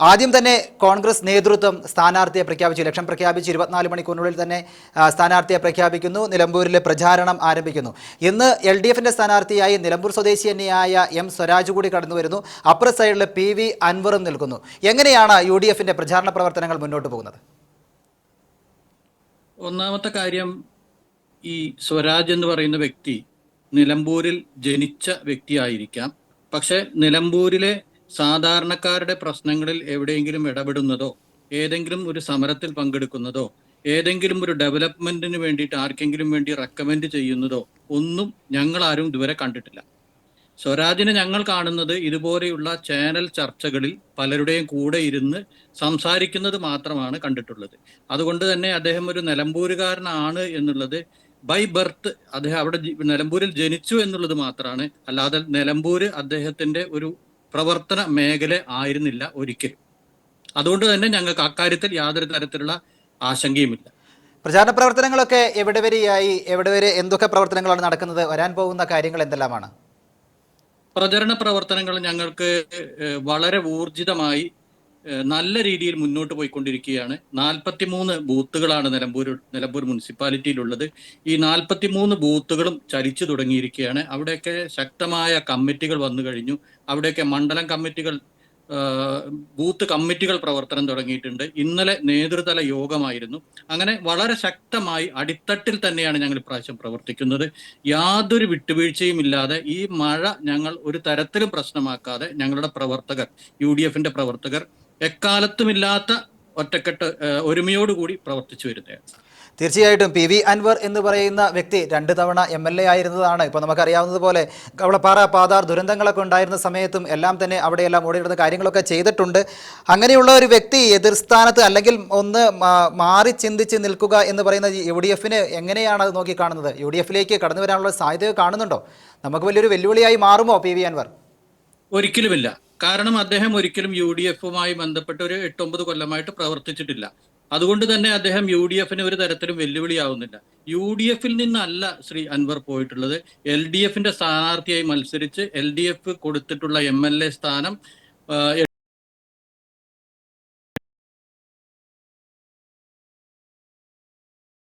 ആദ്യം തന്നെ കോൺഗ്രസ് നേതൃത്വം സ്ഥാനാർത്ഥിയെ പ്രഖ്യാപിച്ചു. ഇലക്ഷൻ പ്രഖ്യാപിച്ച് ഇരുപത്തിനാല് മണിക്കൂറിനുള്ളിൽ തന്നെ സ്ഥാനാർത്ഥിയെ പ്രഖ്യാപിക്കുന്നു. നിലമ്പൂരിലെ പ്രചാരണം ആരംഭിക്കുന്നു. ഇന്ന് എൽ ഡി എഫിന്റെ സ്ഥാനാർത്ഥിയായി നിലമ്പൂർ സ്വദേശി തന്നെയായ എം സ്വരാജ് കൂടി കടന്നു വരുന്നു. അപ്പുറ സൈഡിൽ പി വി അൻവറും നിൽക്കുന്നു. എങ്ങനെയാണ് യു ഡി എഫിന്റെ പ്രചാരണ പ്രവർത്തനങ്ങൾ മുന്നോട്ട് പോകുന്നത്? ഒന്നാമത്തെ കാര്യം ഈ സ്വരാജ് എന്ന് പറയുന്ന വ്യക്തി നിലമ്പൂരിൽ ജനിച്ച വ്യക്തിയായിരിക്കാം. പക്ഷെ നിലമ്പൂരിലെ സാധാരണക്കാരുടെ പ്രശ്നങ്ങളിൽ എവിടെയെങ്കിലും ഇടപെടുന്നതോ ഏതെങ്കിലും ഒരു സമരത്തിൽ പങ്കെടുക്കുന്നതോ ഏതെങ്കിലും ഒരു ഡെവലപ്മെന്റിന് വേണ്ടിയിട്ട് ആർക്കെങ്കിലും വേണ്ടി റെക്കമെൻഡ് ചെയ്യുന്നതോ ഒന്നും ഞങ്ങൾ ആരും ഇതുവരെ കണ്ടിട്ടില്ല. സ്വരാജിനെ ഞങ്ങൾ കാണുന്നത് ഇതുപോലെയുള്ള ചാനൽ ചർച്ചകളിൽ പലരുടെയും കൂടെ ഇരുന്ന് സംസാരിക്കുന്നത് മാത്രമാണ് കണ്ടിട്ടുള്ളത്. അതുകൊണ്ട് തന്നെ അദ്ദേഹം ഒരു നിലമ്പൂരുകാരനാണ് എന്നുള്ളത് ബൈ ബർത്ത് അദ്ദേഹം അവിടെ നിലമ്പൂരിൽ ജനിച്ചു എന്നുള്ളത് മാത്രമാണ്. അല്ലാതെ നിലമ്പൂര് അദ്ദേഹത്തിന്റെ ഒരു പ്രവർത്തന മേഖല ആയിരുന്നില്ല ഒരിക്കലും. അതുകൊണ്ട് തന്നെ ഞങ്ങൾക്ക് അക്കാര്യത്തിൽ യാതൊരു തരത്തിലുള്ള ആശങ്കയുമില്ല. പ്രചാരണ പ്രവർത്തനങ്ങളൊക്കെ എവിടെ വരെയായി? എവിടെ വരെ എന്തൊക്കെ പ്രവർത്തനങ്ങളാണ് നടക്കുന്നത്? വരാൻ പോകുന്ന കാര്യങ്ങൾ എന്തെല്ലാമാണ്? പ്രചരണ പ്രവർത്തനങ്ങൾ ഞങ്ങൾക്ക് വളരെ ഊർജിതമായി നല്ല രീതിയിൽ മുന്നോട്ട് പോയിക്കൊണ്ടിരിക്കുകയാണ്. നാൽപ്പത്തിമൂന്ന് ബൂത്തുകളാണ് നിലമ്പൂർ നിലമ്പൂർ മുനിസിപ്പാലിറ്റിയിലുള്ളത്. ഈ നാൽപ്പത്തിമൂന്ന് ബൂത്തുകളും ചലിച്ചു തുടങ്ങിയിരിക്കുകയാണ്. അവിടെയൊക്കെ ശക്തമായ കമ്മിറ്റികൾ വന്നു കഴിഞ്ഞു. അവിടെയൊക്കെ മണ്ഡലം കമ്മിറ്റികൾ ബൂത്ത് കമ്മിറ്റികൾ പ്രവർത്തനം തുടങ്ങിയിട്ടുണ്ട്. ഇന്നലെ നേതൃതല യോഗമായിരുന്നു. അങ്ങനെ വളരെ ശക്തമായി അടിത്തട്ടിൽ തന്നെയാണ് ഞങ്ങൾ ഇപ്രാവശ്യം പ്രവർത്തിക്കുന്നത്. യാതൊരു വിട്ടുവീഴ്ചയും ഇല്ലാതെ ഈ മഴ ഞങ്ങൾ ഒരു തരത്തിലും പ്രശ്നമാക്കാതെ ഞങ്ങളുടെ പ്രവർത്തകർ യു പ്രവർത്തകർ എക്കാലത്തുമില്ലാത്ത ഒറ്റക്കെട്ട് ഒരുമയോടുകൂടി പ്രവർത്തിച്ചു വരുന്നതാണ്. തീർച്ചയായിട്ടും പി വി അൻവർ എന്ന് പറയുന്ന വ്യക്തി രണ്ട് തവണ എം എൽ എ ആയിരുന്നതാണ്. ഇപ്പോൾ നമുക്കറിയാവുന്നതുപോലെ കവളപ്പാറ പാതാർ ദുരന്തങ്ങളൊക്കെ ഉണ്ടായിരുന്ന സമയത്തും എല്ലാം തന്നെ അവിടെയെല്ലാം ഓടിയിടുന്ന കാര്യങ്ങളൊക്കെ ചെയ്തിട്ടുണ്ട്. അങ്ങനെയുള്ള ഒരു വ്യക്തി എതിർ സ്ഥാനത്ത് അല്ലെങ്കിൽ ഒന്ന് മാറി ചിന്തിച്ച് നിൽക്കുക എന്ന് പറയുന്ന യു ഡി എഫിന് എങ്ങനെയാണ് അത് നോക്കി കാണുന്നത് യു ഡി എഫിലേക്ക് കടന്നു വരാനുള്ള സാധ്യത കാണുന്നുണ്ടോ? നമുക്ക് വലിയൊരു വെല്ലുവിളിയായി മാറുമോ പി വി അൻവർ? ഒരിക്കലുമില്ല. കാരണം അദ്ദേഹം ഒരിക്കലും യു ഡി എഫുമായി ബന്ധപ്പെട്ട് ഒരു എട്ടൊമ്പത് കൊല്ലമായിട്ട് പ്രവർത്തിച്ചിട്ടില്ല. അതുകൊണ്ട് തന്നെ അദ്ദേഹം യു ഡി എഫിന് ഒരു തരത്തിലും വെല്ലുവിളിയാവുന്നില്ല. യു ഡി എഫിൽ നിന്നല്ല ശ്രീ അൻവർ പോയിട്ടുള്ളത്. എൽ ഡി എഫിന്റെ സ്ഥാനാർത്ഥിയായി മത്സരിച്ച് എൽ ഡി എഫ് കൊടുത്തിട്ടുള്ള എം എൽ എ സ്ഥാനം